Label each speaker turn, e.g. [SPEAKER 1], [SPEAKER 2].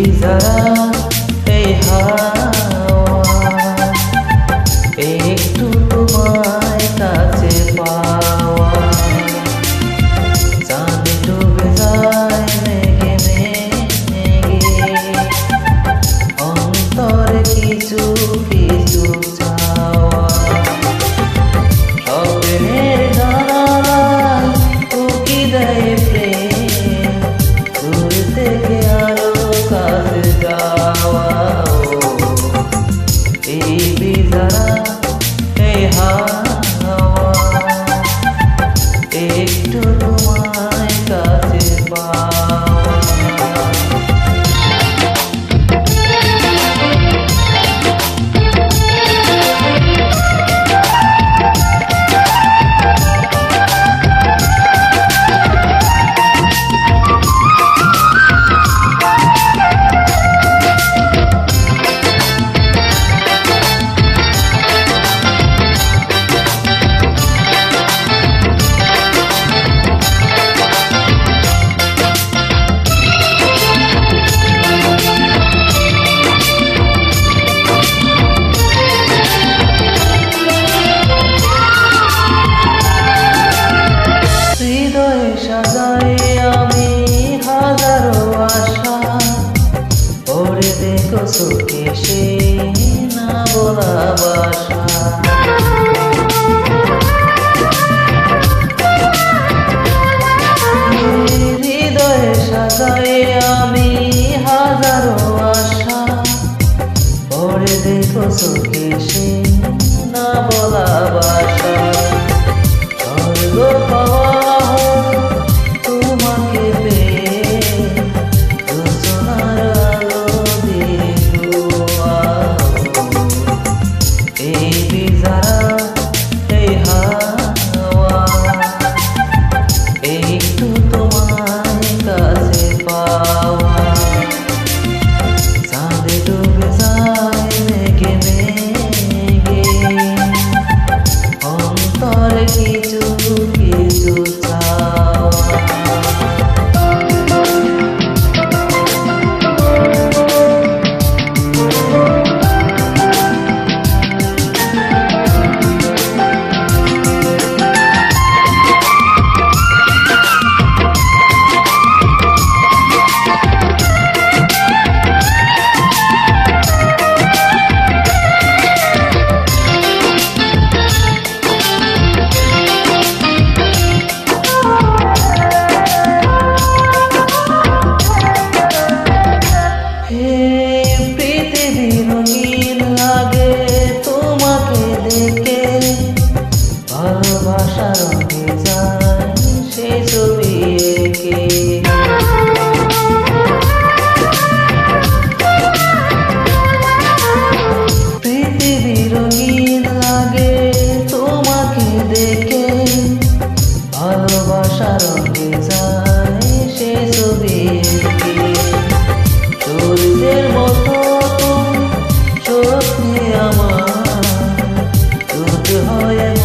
[SPEAKER 1] ভেজা এই হাওয়া একটু তোমার যারা এই হাত তোকে সে না বলা বাসা। Oh yeah.